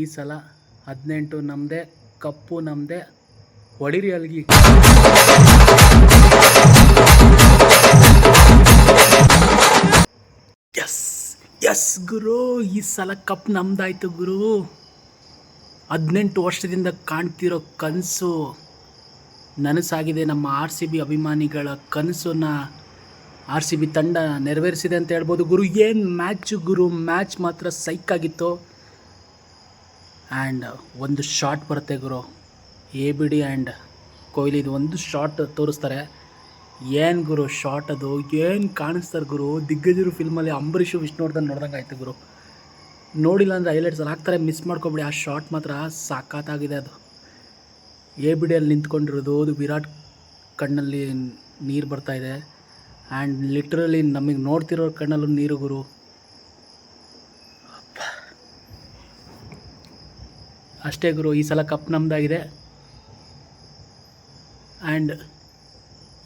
ಈ ಸಲ ಹದಿನೆಂಟು ನಮ್ಮದೇ ಕಪ್ಪು ನಮ್ಮದೇ ಹೊಡಿರಿ ಅಲ್ಗಿ. ಎಸ್ ಎಸ್ ಗುರು, ಈ ಸಲ ಕಪ್ ನಮ್ದಾಯ್ತು ಗುರು. ಹದಿನೆಂಟು ವರ್ಷದಿಂದ ಕಾಣ್ತಿರೋ ಕನಸು, ನನಸಾಗಿದೆ ನಮ್ಮ ಆರ್ ಸಿ ಬಿ ಅಭಿಮಾನಿಗಳ ಕನಸನ್ನ ಆರ್ ಸಿ ಬಿ ತಂಡ ನೆರವೇರಿಸಿದೆ ಅಂತ ಹೇಳ್ಬೋದು ಗುರು. ಏನು ಮ್ಯಾಚ್ ಗುರು? ಮ್ಯಾಚ್ ಮಾತ್ರ ಸೈಕ್ ಆಗಿತ್ತು ಆ್ಯಂಡ್ ಒಂದು ಶಾಟ್ ಬರುತ್ತೆ ಗುರು. ಎ ಬಿ ಡಿ ಆ್ಯಂಡ್ ಕೊಹ್ಲಿದು ಒಂದು ಶಾಟ್ ತೋರಿಸ್ತಾರೆ. ಏನು ಗುರು ಶಾಟ್ ಅದು? ಏನು ಕಾಣಿಸ್ತಾರೆ ಗುರು? ದಿಗ್ಗಜರು ಫಿಲ್ಮಲ್ಲಿ ಅಂಬರೀಷು, ವಿಷ್ಣುವರ್ಧನ್ ನೋಡ್ದಂಗೆ ಆಯ್ತು ಗುರು. ನೋಡಿಲ್ಲ ಅಂದರೆ ಹೈಲೈಟ್ಸಲ್ಲಿ ಹಾಕ್ತಾರೆ ಮಿಸ್ ಮಾಡ್ಕೊಬಿಡಿ. ಆ ಶಾಟ್ ಮಾತ್ರ ಸಾಕಾತಾಗಿದೆ ಅದು. ಎ ಬಿ ಡಿಯಲ್ಲಿ ನಿಂತ್ಕೊಂಡಿರೋದು, ಅದು ವಿರಾಟ್ ಕಣ್ಣಲ್ಲಿ ನೀರು ಬರ್ತಾ ಇದೆ. ಆ್ಯಂಡ್ ಲಿಟ್ರಲಿ ನಮಗೆ ನೋಡ್ತಿರೋ ಕಣ್ಣಲ್ಲೂ ನೀರು ಗುರು. ಅಷ್ಟೇ ಗುರು, ಈ ಸಲ ಕಪ್ ನಮ್ಮದಾಗಿದೆ ಆ್ಯಂಡ್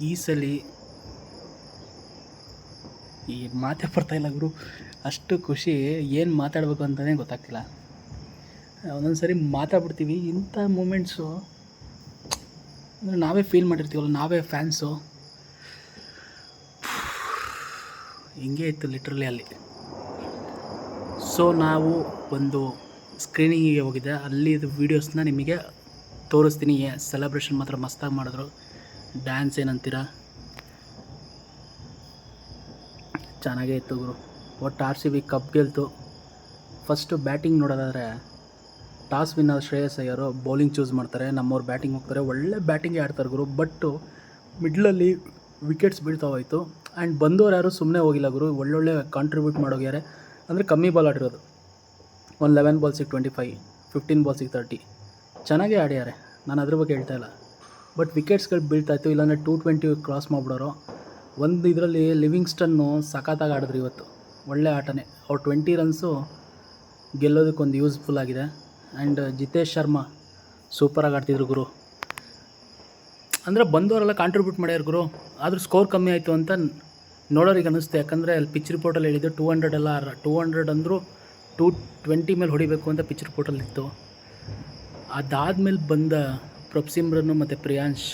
ಈ ಸಲ ಈ ಮಾತೇ ಬರ್ತಾಯಿಲ್ಲ ಗುರು. ಅಷ್ಟು ಖುಷಿ ಏನು ಮಾತಾಡಬೇಕು ಅಂತಲೇ ಗೊತ್ತಾಗ್ತಿಲ್ಲ. ಒಂದೊಂದು ಸರಿ ಮಾತಾಡ್ಬಿಡ್ತೀವಿ. ಇಂಥ ಮೂಮೆಂಟ್ಸು ಅಂದರೆ ನಾವೇ ಫೀಲ್ ಮಾಡಿರ್ತೀವಲ್ಲ, ನಾವೇ ಫ್ಯಾನ್ಸು ಹಿಂಗೆ ಇತ್ತು ಲಿಟ್ರಲಿ ಅಲ್ಲಿ. ಸೊ ನಾವು ಒಂದು ಸ್ಕ್ರೀನಿಂಗಿಗೆ ಹೋಗಿದ್ದೆ. ಅಲ್ಲಿದು ವೀಡಿಯೋಸ್ನ ನಿಮಗೆ ತೋರಿಸ್ತೀನಿ. ಸೆಲೆಬ್ರೇಷನ್ ಮಾತ್ರ ಮಸ್ತಾಗಿ ಮಾಡಿದ್ರು. ಡ್ಯಾನ್ಸ್ ಏನಂತೀರ? ಚೆನ್ನಾಗೇ ಇತ್ತು ಗುರು. ಒಟ್ಟು ಆರ್ ಸಿ ಬಿ ಕಪ್ ಗೆಲ್ತು. ಫಸ್ಟು ಬ್ಯಾಟಿಂಗ್ ನೋಡೋದಾದರೆ ಟಾಸ್ ವಿನ್ ಆದ ಶ್ರೇಯಸ್ ಅಯ್ಯರು ಬೌಲಿಂಗ್ ಚೂಸ್ ಮಾಡ್ತಾರೆ. ನಮ್ಮವ್ರು ಬ್ಯಾಟಿಂಗ್ ಹೋಗ್ತಾರೆ. ಒಳ್ಳೆ ಬ್ಯಾಟಿಂಗ್ ಆಡ್ತಾರೆ ಗುರು. ಬಟ್ಟು ಮಿಡ್ಲಲ್ಲಿ ವಿಕೆಟ್ಸ್ ಬೀಳ್ತಾ ಹೋಯಿತು ಆ್ಯಂಡ್ ಬಂದವ್ರು ಯಾರು ಸುಮ್ಮನೆ ಹೋಗಿಲ್ಲ ಗುರು. ಒಳ್ಳೊಳ್ಳೆ ಕಾಂಟ್ರಿಬ್ಯೂಟ್ ಮಾಡೋಗ್ಯಾರೆ ಅಂದರೆ ಕಮ್ಮಿ ಬಾಲ್ ಆಡಿರೋದು. ಒಂದು ಲೆವೆನ್ ಬಾಲ್ಸಿಗೆ ಟ್ವೆಂಟಿ ಫೈ ಫಿಫ್ಟೀನ್ ಬಾಲ್ಸಿಗೆ ತರ್ಟಿ ಚೆನ್ನಾಗೇ ಆಡ್ಯಾರೆ. ನಾನು ಅದ್ರ ಬಗ್ಗೆ ಹೇಳ್ತಾ ಇಲ್ಲ. ಬಟ್ ವಿಕೆಟ್ಸ್ಗಳು ಬೀಳ್ತಾಯಿತ್ತು ಇಲ್ಲಾಂದರೆ ಟೂ ಟ್ವೆಂಟಿ ಕ್ರಾಸ್ ಮಾಡಿಬಿಡೋರು. ಒಂದು ಇದರಲ್ಲಿ ಲಿವಿಂಗ್ಸ್ಟನ್ನು ಸಖತ್ತಾಗಿ ಆಡಿದ್ರು ಇವತ್ತು. ಒಳ್ಳೆ ಆಟನೇ. ಅವ್ರು ಟ್ವೆಂಟಿ ರನ್ಸು ಗೆಲ್ಲೋದಕ್ಕೊಂದು ಯೂಸ್ಫುಲ್ ಆಗಿದೆ. ಆ್ಯಂಡ್ ಜಿತೇಶ್ ಶರ್ಮಾ ಸೂಪರಾಗಿ ಆಡ್ತಿದ್ರು ಗುರು. ಅಂದರೆ ಬಂದವರೆಲ್ಲ ಕಾಂಟ್ರಿಬ್ಯೂಟ್ ಮಾಡ್ಯಾರ ಗುರು. ಆದರೂ ಸ್ಕೋರ್ ಕಮ್ಮಿ ಆಯಿತು ಅಂತ ನೋಡೋರಿಗೆ ಅನ್ನಿಸ್ತು ಯಾಕಂದರೆ ಅಲ್ಲಿ ಪಿಚ್ ರಿಪೋರ್ಟಲ್ಲಿ ಹೇಳಿದ್ದು ಟೂ ಹಂಡ್ರೆಡ್ ಎಲ್ಲ ಟೂ ಹಂಡ್ರೆಡ್ ಅಂದರೂ ಟೂ ಟ್ವೆಂಟಿ ಮೇಲೆ ಹೊಡಿಬೇಕು ಅಂತ ಪಿಚ್ ರಿಪೋರ್ಟಲ್ಲಿ ಇತ್ತು ಅದಾದಮೇಲೆ ಬಂದ ಪ್ರೊಪ್ಸಿಮ್ರನ್ನು ಮತ್ತು ಪ್ರಿಯಾಂಶ್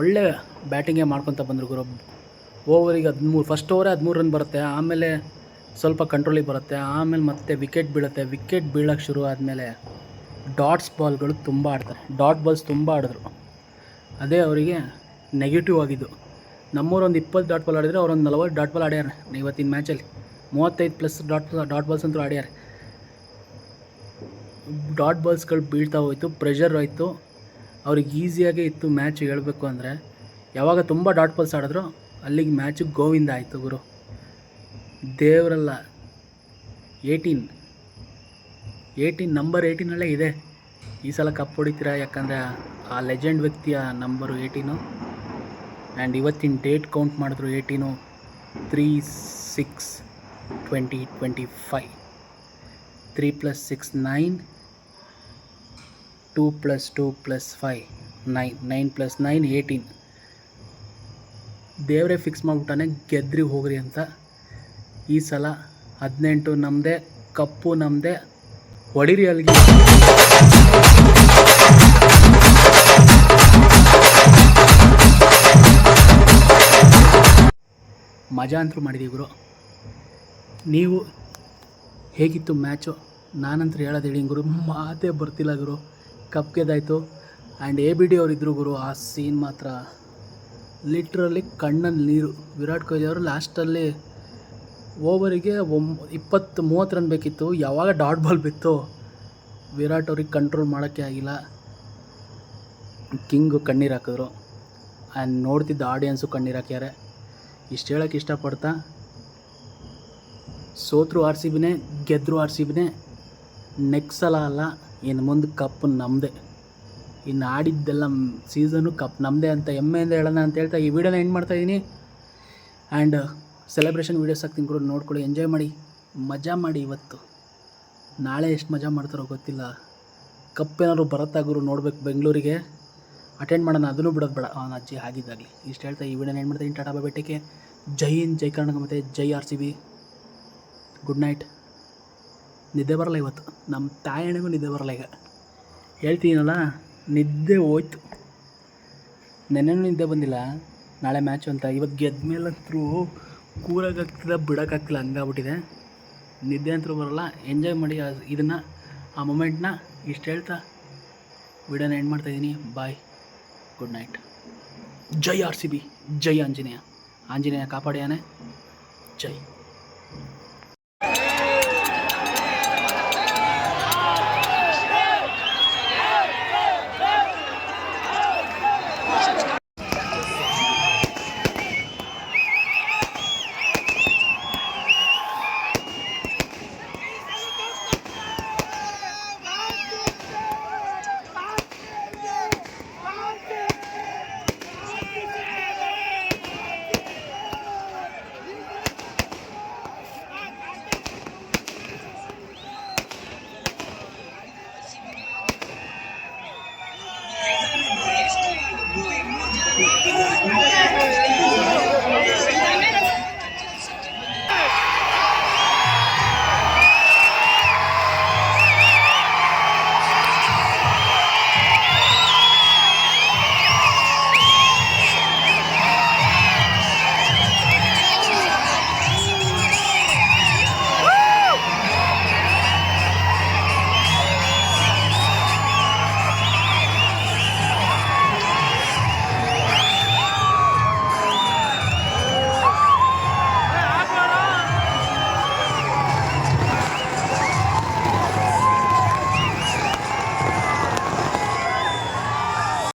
ಒಳ್ಳೆ ಬ್ಯಾಟಿಂಗೇ ಮಾಡ್ಕೊತ ಬಂದರು ಗುರು. ಓವರಿಗೆ ಹದಿಮೂರು ಫಸ್ಟ್ ಓವರೇ ಹದಿಮೂರು ರನ್ ಬರುತ್ತೆ, ಆಮೇಲೆ ಸ್ವಲ್ಪ ಕಂಟ್ರೋಲಿಗೆ ಬರುತ್ತೆ, ಆಮೇಲೆ ಮತ್ತೆ ವಿಕೆಟ್ ಬೀಳುತ್ತೆ. ವಿಕೆಟ್ ಬೀಳೋಕ್ಕೆ ಶುರು ಆದಮೇಲೆ ಡಾಟ್ಸ್ ಬಾಲ್ಗಳು ತುಂಬ ಆಡ್ತಾರೆ. ಡಾಟ್ ಬಾಲ್ಸ್ ತುಂಬ ಆಡಿದ್ರು. ಅದೇ ಅವರಿಗೆ ನೆಗೆಟಿವ್ ಆಗಿದ್ದು. ನಮ್ಮೂರು ಒಂದು ಇಪ್ಪತ್ತು ಡಾಟ್ ಬಾಲ್ ಆಡಿದರೆ, ಅವರೊಂದು ನಲವತ್ತು ಡಾಟ್ ಬಾಲ್ ಆಡ್ಯಾರ ಇವತ್ತಿನ ಮ್ಯಾಚಲ್ಲಿ ಮೂವತ್ತೈದು ಪ್ಲಸ್ ಡಾಟ್ ಡಾಟ್ ಬಾಲ್ಸ್ ಅಂತೂ ಆಡ್ಯಾರೆ. ಡಾಟ್ ಬಾಲ್ಸ್ಗಳು ಬೀಳ್ತಾ ಹೋಯ್ತು ಪ್ರೆಷರ್ ಆಯಿತು ಅವ್ರಿಗೆ ಈಸಿಯಾಗೇ ಇತ್ತು ಮ್ಯಾಚ್ ಹೇಳಬೇಕು ಅಂದರೆ. ಯಾವಾಗ ತುಂಬ ಡಾಟ್ ಬಾಲ್ಸ್ ಆಡಿದ್ರು, ಅಲ್ಲಿಗೆ ಮ್ಯಾಚು ಗೋವಿಂದ ಆಯಿತು ಗುರು. ದೇವರಲ್ಲ ಏಯ್ಟೀನ್ ಏಯ್ಟೀನ್ ನಂಬರ್ ಏಯ್ಟೀನಲ್ಲೇ ಇದೆ. ಈ ಸಲ ಕಪ್ ಹೊಡಿತೀರಾ? ಯಾಕಂದರೆ ಆ ಲೆಜೆಂಡ್ ವ್ಯಕ್ತಿಯ ನಂಬರು ಏಯ್ಟೀನು ಆ್ಯಂಡ್ ಇವತ್ತಿನ ಡೇಟ್ ಕೌಂಟ್ ಮಾಡಿದ್ರು eighteen three six twenty twenty five three plus six nine two plus two plus five nine nine plus nine eighteen ದೇವರೇ ಫಿಕ್ಸ್ ಮಾಡಿಬಿಟ್ಟಾನೆ, ಗೆದ್ರಿ ಹೋಗ್ರಿ ಅಂತ. ಈ ಸಲ ಹದಿನೆಂಟು ನಮ್ಮದೇ ಕಪ್ಪು ನಮ್ಮದೇ ಹೊಡಿರಿ ಅಲ್ಲಿಗೆ. ಮಜಾ ಅಂತೂ ಮಾಡಿದೀವಿ ಗುರು. ನೀವು ಹೇಗಿತ್ತು ಮ್ಯಾಚು? ನಾನಂತರ ಹೇಳೋದು ಹೇಳಿ ಗುರು, ಮಾತೇ ಬರ್ತಿಲ್ಲ ಗುರು. ಕಪ್ ಗೆದ್ದಾಯಿತು. ಆ್ಯಂಡ್ ಎ ಬಿ ಡಿ ಅವರಿದ್ದರು ಗುರು, ಆ ಸೀನ್ ಮಾತ್ರ. ಲಿಟ್ರಲ್ಲಿ ಕಣ್ಣಲ್ಲಿ ನೀರು. ವಿರಾಟ್ ಕೊಹ್ಲಿ ಅವರು ಲಾಸ್ಟಲ್ಲಿ ಓವರಿಗೆ ಒಮ್ ಇಪ್ಪತ್ತು ಮೂವತ್ತು ರನ್ ಬೇಕಿತ್ತು. ಯಾವಾಗ ಡಾಟ್ ಬಾಲ್ ಬಿತ್ತು? ವಿರಾಟ್ ಅವ್ರಿಗೆ ಕಂಟ್ರೋಲ್ ಮಾಡೋಕ್ಕೆ ಆಗಿಲ್ಲ. ಕಿಂಗು ಕಣ್ಣೀರು ಹಾಕಿದ್ರು. ಆ್ಯಂಡ್ ನೋಡ್ತಿದ್ದ ಆಡಿಯನ್ಸು ಕಣ್ಣೀರು ಹಾಕ್ಯಾರೆ. ಇಷ್ಟು ಹೇಳೋಕ್ಕೆ ಇಷ್ಟಪಡ್ತಾ ಸೋತ್ರು ಆರ್ ಸಿ ಬಿನೇ ಗೆದ್ದರು ಆರ್ ಸಿ ಬಿನೇ ನೆಕ್ಸ್ಟ್ ಸಲ ಅಲ್ಲ ಇನ್ನು ಮುಂದೆ ಕಪ್ ನಮ್ಮದೇ ಇನ್ನು ಆಡಿದ್ದೆಲ್ಲ ಸೀಸನು ಕಪ್ ನಮ್ಮದೇ ಅಂತ ಹೆಮ್ಮೆಯಿಂದ ಹೇಳೋಣ ಅಂತ ಹೇಳ್ತಾ ಈ ವಿಡಿಯೋನ ಎಂಡ್ ಮಾಡ್ತಾಯಿದ್ದೀನಿ ಆ್ಯಂಡ್ ಸೆಲೆಬ್ರೇಷನ್ ವೀಡಿಯೋಸ್ ಹಾಕ್ತೀನಿ ಕೂಡ ನೋಡ್ಕೊಳ್ಳಿ, ಎಂಜಾಯ್ ಮಾಡಿ, ಮಜಾ ಮಾಡಿ ಇವತ್ತು. ನಾಳೆ ಎಷ್ಟು ಮಜಾ ಮಾಡ್ತಾರೋ ಗೊತ್ತಿಲ್ಲ. ಕಪ್ ಏನಾದ್ರು ಬರುತ್ತಾ ಗುರು, ನೋಡ್ಬೇಕು ಬೆಂಗಳೂರಿಗೆ. ಅಟೆಂಡ್ ಮಾಡೋಣ, ಅದನ್ನು ಬಿಡೋದು ಬೇಡ. ಅವನ ಅಜ್ಜಿ ಆಗಿದ್ದಾಗಲಿ ಇಷ್ಟು ಹೇಳ್ತಾ ಈ ವಿಡಿಯೋನ ಏನು ಮಾಡ್ತೀನಿ ಟಾಟಾ ಬೈ ಜೈ ಇನ್ ಜೈ ಕರ್ನಾಟಕ ಮತ್ತು ಜೈ R C B good night ನಿದ್ದೆ ಬರಲ್ಲ ಇವತ್ತು. ನಮ್ಮ ತಾಯಣಿಗೂ ನಿದ್ದೆ ಬರಲ್ಲ ಈಗ. ಹೇಳ್ತೀನಲ್ಲ, ನಿದ್ದೆ ಹೋಯ್ತು. ನೆನ್ನೆನೂ ನಿದ್ದೆ ಬಂದಿಲ್ಲ. ನಾಳೆ ಮ್ಯಾಚು ಅಂತ. ಇವತ್ತು ಗೆದ್ದ ತ್ರೂ ಕೂರಾಗಾಗ್ತದೆ ಬಿಡೋಕ್ಕಾಗ್ತಿಲ್ಲ, ಹಂಗಾಗ್ಬಿಟ್ಟಿದೆ. ನಿದ್ದೆ ಅಂತರೂ ಬರಲ್ಲ. ಎಂಜಾಯ್ ಮಾಡಿ ಇದನ್ನು, ಆ ಮೊಮೆಂಟ್ನ ಇಷ್ಟು ಹೇಳ್ತಾ ವಿಡಿಯೋನ ಎಂಡ್ ಮಾಡ್ತಾಯಿದ್ದೀನಿ ಬಾಯ್ ಗುಡ್ ನೈಟ್ ಜೈ ಆರ್ ಸಿ ಬಿ. ಜೈ ಆಂಜನೇಯ. ಆಂಜನೇಯ ಕಾಪಾಡ್ಯಾನೆ. ಜೈ.